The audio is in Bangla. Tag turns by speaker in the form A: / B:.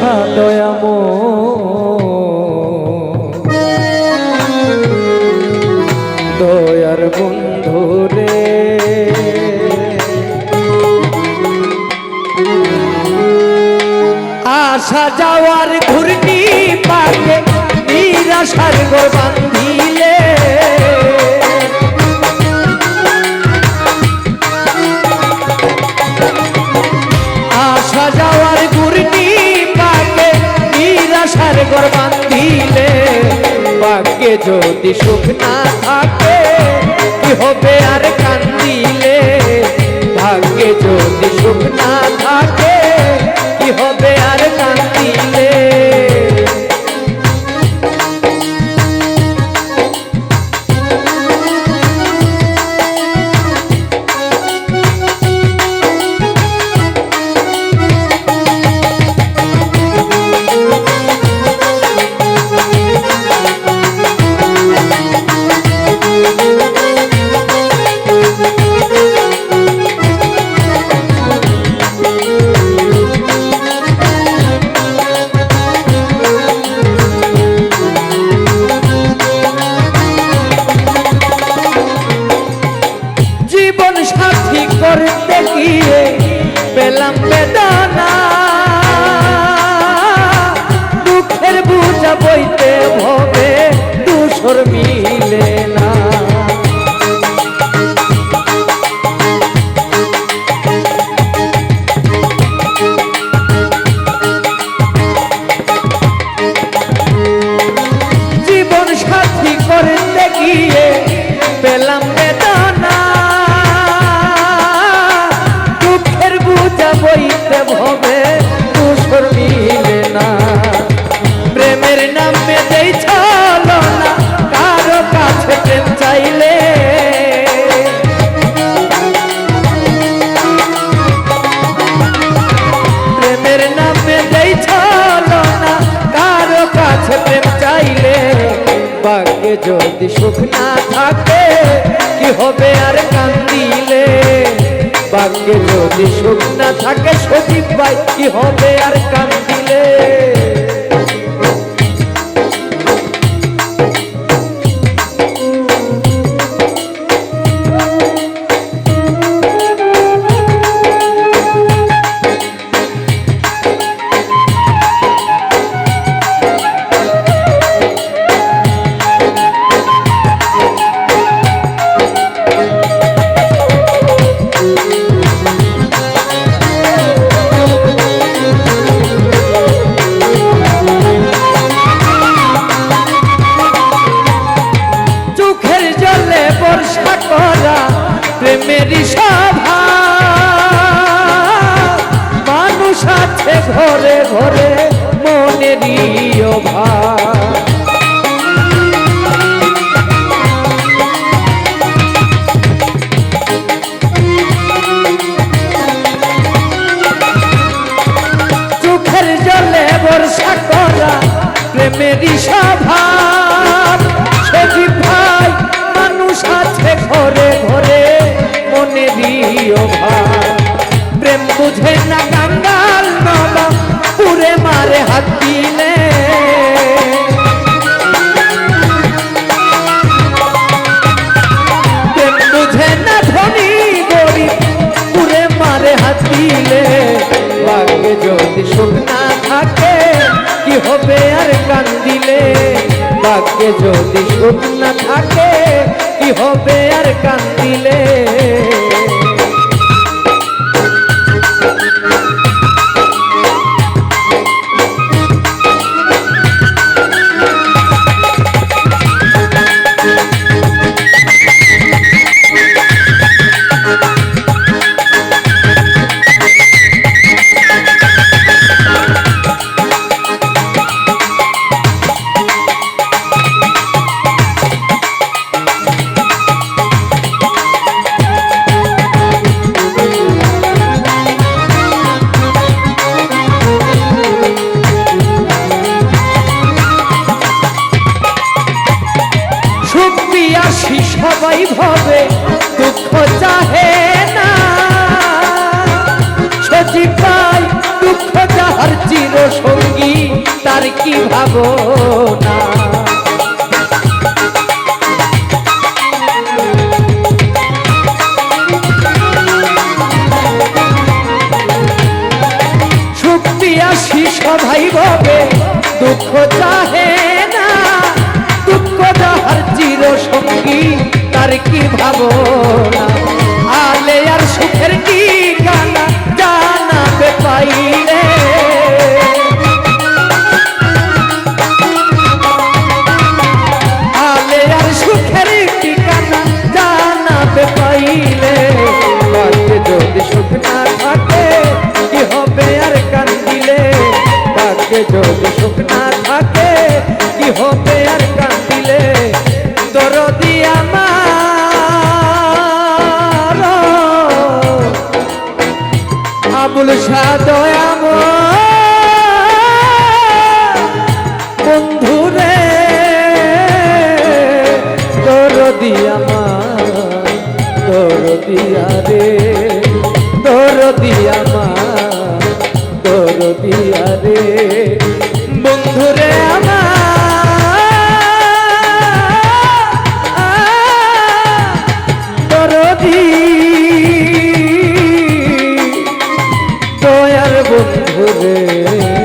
A: ভরসা দয়াম দয়ার বন্ধু রে। আসা যাওয়ার ঘূর্ণি পাকে নিরাশার গো পাকে যদি সুখ না থাকে, কি হবে আর কান্দিলে? ভাগ্যে যদি সুখ না থাকে, কি হবে সাথী করতে গিয়ে পেলাম বেদনা। কাছে চাইলে বাক্যে যদি সুখ না থাকে, কি হবে আর কান্দিলে? বাক্যে যদি সুখ না থাকে, সজীব ভাই, কি হবে আর কান্দিলে? ভাগ্যে যদি সুখ না থাকে কি হবে আর কান্দিলে ভাবনা শক্তি আসি সবাই ভবে দুঃখ চাহে না। দুঃখ যাহার চির সঙ্গী তার কি ভাবনা আলে আর সুখের কি গানা জানাবে পাইলে যদি সুখ না থাকে কি হবে? দিয়া রে। বন্ধুরে আমার দয়ার বন্ধুরে।